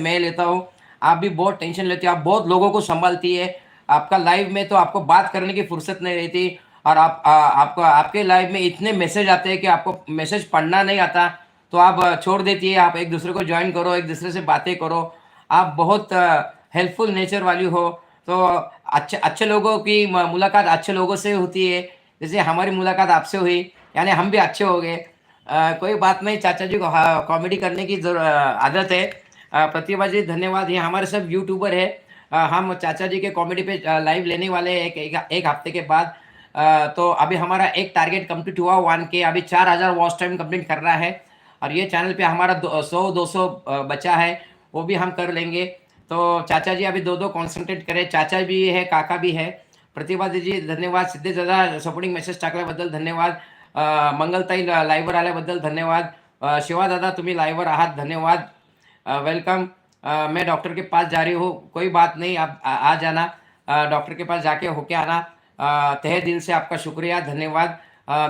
मैं लेता हूँ। आप भी बहुत टेंशन लेते हो आप बहुत लोगों को संभालती है। आपका लाइव में तो आपको बात करने की फुर्सत नहीं रहती और आप आ, आपको आपके लाइव में इतने मैसेज आते हैं कि आपको मैसेज पढ़ना नहीं आता। तो आप छोड़ देती है आप एक दूसरे को ज्वाइन करो एक दूसरे से बातें करो। आप बहुत हेल्पफुल नेचर वाली हो। तो अच्छे अच्छे लोगों की मुलाकात अच्छे लोगों से होती है। जैसे हमारी मुलाकात आपसे हुई यानी हम भी अच्छे हो गए। कोई बात नहीं चाचा जी को कॉमेडी करने की आदत है। प्रतिभा जी धन्यवाद। ये हमारे सब यूट्यूबर है। हम चाचा जी के कॉमेडी पे लाइव लेने वाले हैं एक, एक, एक हफ़्ते के बाद। तो अभी हमारा एक टारगेट कंप्लीट हुआ वन के अभी चार हज़ार वॉच टाइम कंप्लीट कर रहा है। और ये चैनल पे हमारा दो, सौ दो सौ बचा है। वो भी हम कर लेंगे। तो चाचा जी अभी दो दो कॉन्सेंट्रेट करें। चाचा भी है काका भी है। प्रतिभा जी धन्यवाद। सिद्धेश दादा सपोर्टिंग मेसेज टाकल्याबद्दल धन्यवाद। मंगलताई लाईव्हवर आल्याबद्दल धन्यवाद। शिवा दादा तुम्ही लाईव्हवर आहात धन्यवाद। वेलकम मैं डॉक्टर के पास जा रही हूँ। कोई बात नहीं आप आ, आ जाना। डॉक्टर के पास जाके होके आना। तहे दिल से आपका शुक्रिया धन्यवाद।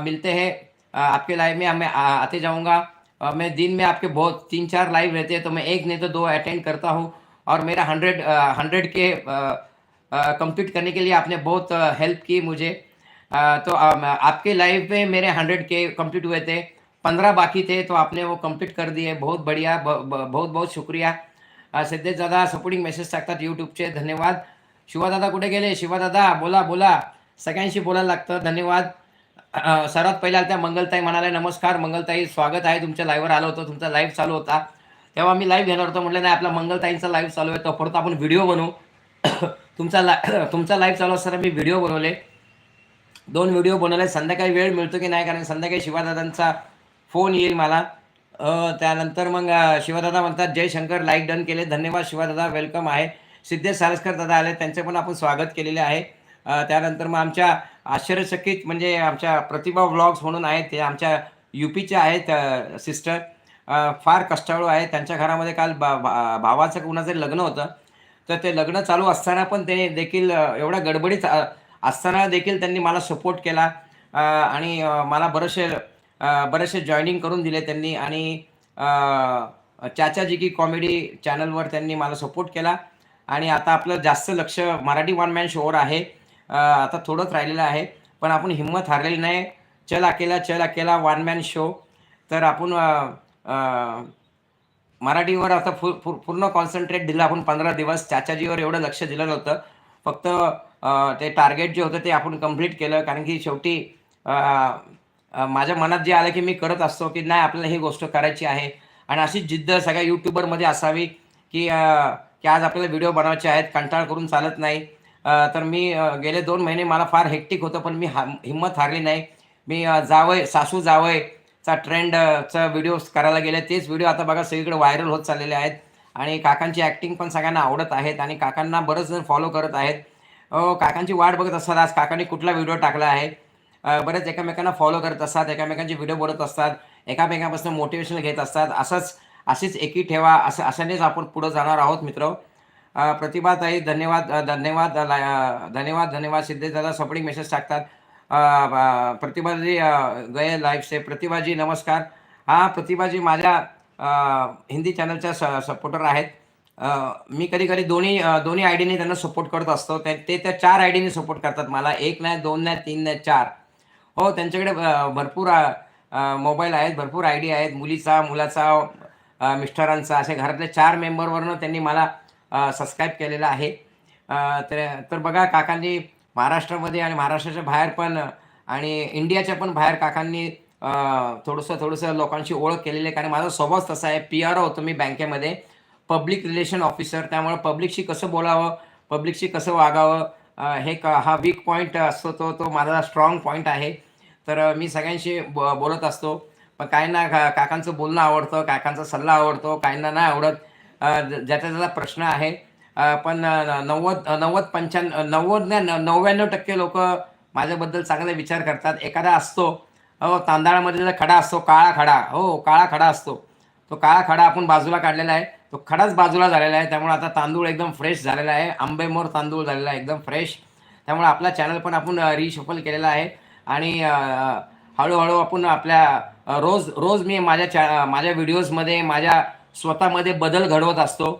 मिलते हैं। आपके लाइव में मैं आते जाऊँगा। मैं दिन में आपके बहुत तीन चार लाइव रहते हैं तो मैं एक नहीं तो दो अटेंड करता हूँ। और मेरा हंड्रेड हंड्रेड के कंप्लीट करने के लिए आपने बहुत हेल्प की मुझे। तो आपके लाइव में मेरे हंड्रेड के कंप्लीट हुए थे। पंद्रह बाकी थे तो आपने वो कंप्लीट कर दिए। बहुत बढ़िया ब- ब- बहुत बहुत शुक्रिया। सिद्धेश दादा सपोर्टिंग मेसेज टाकतात यूट्यूबचे धन्यवाद। शिवादादा कुठे गेले? शिवादादा बोला बोला। सगळ्यांशी बोलायला लागतं धन्यवाद। सर्वात पहिल्या त्या मंगलताई म्हणाले नमस्कार मंगलताई स्वागत आहे तुमच्या लाईव्हवर आलो होतो तुमचा लाईव्ह चालू होता। तेव्हा मी लाईव्ह घेणार होतो म्हटलं नाही आपला मंगलताईंचा लाईव्ह चालू आहे तो परत आपण व्हिडिओ बनवू. तुमचा ला तुमचा लाईव्ह चालू असताना मी व्हिडिओ बनवले। दोन व्हिडिओ बनवले संध्याकाळी वेळ मिळतो की नाही? कारण संध्याकाळी शिवादादांचा फोन येईल मला. त्यानंतर मग शिवदादा म्हणतात जय शंकर लाईक डन केले. धन्यवाद शिवदादा वेलकम आहे. सिद्धेश सारस्कर दादा आले त्यांचे पण आपण स्वागत केलेले आहे. त्यानंतर मग आमच्या आश्चर्यचकित म्हणजे आमच्या प्रतिभा व्लॉग्स म्हणून आहेत ते आमच्या युपीच्या आहेत सिस्टर फार कष्टाळू आहे. त्यांच्या घरामध्ये काल बा भावाचं कुणाचं लग्न होतं. तर ते लग्न चालू असताना पण ते देखील एवढ्या गडबडीत असताना देखील त्यांनी मला सपोर्ट केला. आणि मला बरेचसे बरेचसे जॉईनिंग करून दिले त्यांनी आणि चाचाजी की कॉमेडी चॅनलवर त्यांनी मला सपोर्ट केला. आणि आता आपलं जास्त लक्ष मराठी वन मॅन शोवर आहे. आता थोडंच राहिलेलं आहे. पण आपण हिंमत हारलेली नाही. चल अकेला चल अकेला वन मॅन शो तर आपण मराठीवर आता फु फु पूर्ण कॉन्सन्ट्रेट दिलं आपण पंधरा दिवस. चाचाजीवर एवढं लक्ष दिलं नव्हतं. फक्त ते टार्गेट जे होतं ते आपण कंप्लीट केलं. कारण की शेवटी माझ्या मनात जे आलं की मी करत असतो की नाही आपल्याला ही गोष्ट करायची आहे. आणि अशी जिद्द सगळ्या यूट्यूबरमध्ये असावी की की आज आपल्याला व्हिडिओ बनवायचे आहेत कंटाळ करून चालत नाही. तर मी गेले दोन महिने मला फार हेक्टिक होतं पण मी हा हिंमत हारली नाही. मी जावय सासू जावय चा ट्रेंडचा व्हिडिओज करायला गेले. तेच व्हिडिओ आता बघा सगळीकडे व्हायरल होत चाललेले आहेत. आणि काकांची ॲक्टिंग पण सगळ्यांना आवडत आहेत आणि काकांना बरंच जण फॉलो करत आहेत. काकांची वाट बघत असतात आज काकांनी कुठला व्हिडिओ टाकला आहे? बरेच एकमेकांना फॉलो करत असतात एकमेकांचे व्हिडिओ बोलत असतात एकामेकांपासून मोटिवेशन घेत असतात. असंच अशीच एकी ठेवा असं अशानेच आपण पुढं जाणार आहोत मित्र. प्रतिभाताई धन्यवाद धन्यवाद ला- धन्यवाद धन्यवाद सिद्धेश दादा सपोर्टिंग मेसेज टाकतात. प्रतिभाजी अ, गए से. प्रतिभाजी नमस्कार. हा प्रतिभाजी माझ्या हिंदी चॅनलच्या स सपोर्टर आहेत. मी कधी कधी दोन्ही दोन्ही आय डीने त्यांना सपोर्ट करत असतो. ते त्या चार आय डीने सपोर्ट करतात मला. एक नाही दोन नाही तीन नाही चार. हो त्यांच्याकडे भरपूर मोबाईल आहेत भरपूर आय डी आहेत मुलीचा मुलाचा मिस्टरांचा असे घरातल्या चार मेंबरवरनं त्यांनी मला सबस्क्राईब केलेलं आहे. तर तर बघा काकांनी महाराष्ट्रामध्ये आणि महाराष्ट्राच्या बाहेर पण आणि इंडियाच्या पण बाहेर काकांनी थोडंसं थोडंसं लोकांशी ओळख केलेली आहे. कारण माझा स्वभाव तसा आहे पी आर होतो मी बँकेमध्ये पब्लिक रिलेशन ऑफिसर त्यामुळे पब्लिकशी कसं बोलावं पब्लिकशी कसं वागावं हे क हा वीक पॉईंट असतो तो तो माझा स्ट्रॉंग पॉईंट आहे. तर मी सगळ्यांशी ब बोलत असतो. पण काहींना का काकांचं बोलणं आवडतं काकांचा सल्ला आवडतो काहींना नाही आवडत. ज्याचा त्याचा प्रश्न आहे. पण नव्वद नव्वद पंच्याण्णव नव्वद नाही नव्याण्णव टक्के लोक माझ्याबद्दल चांगले विचार करतात. एखादा असतो हो तांदळामध्ये जो खडा असतो काळा खडा हो काळा खडा असतो. तो काळा खडा आपण बाजूला काढलेला आहे. तो खडाच बाजूला झालेला आहे. त्यामुळे आता तांदूळ एकदम फ्रेश झालेला आहे. आंबेमोर तांदूळ झालेला आहे एकदम फ्रेश. त्यामुळे आपला चॅनल पण आपण रिशफल केलेला आहे. आणि हळूहळू आपण आपल्या रोज रोज मी माझ्या चॅ माझ्या व्हिडिओजमध्ये माझ्या स्वतःमध्ये बदल घडवत असतो.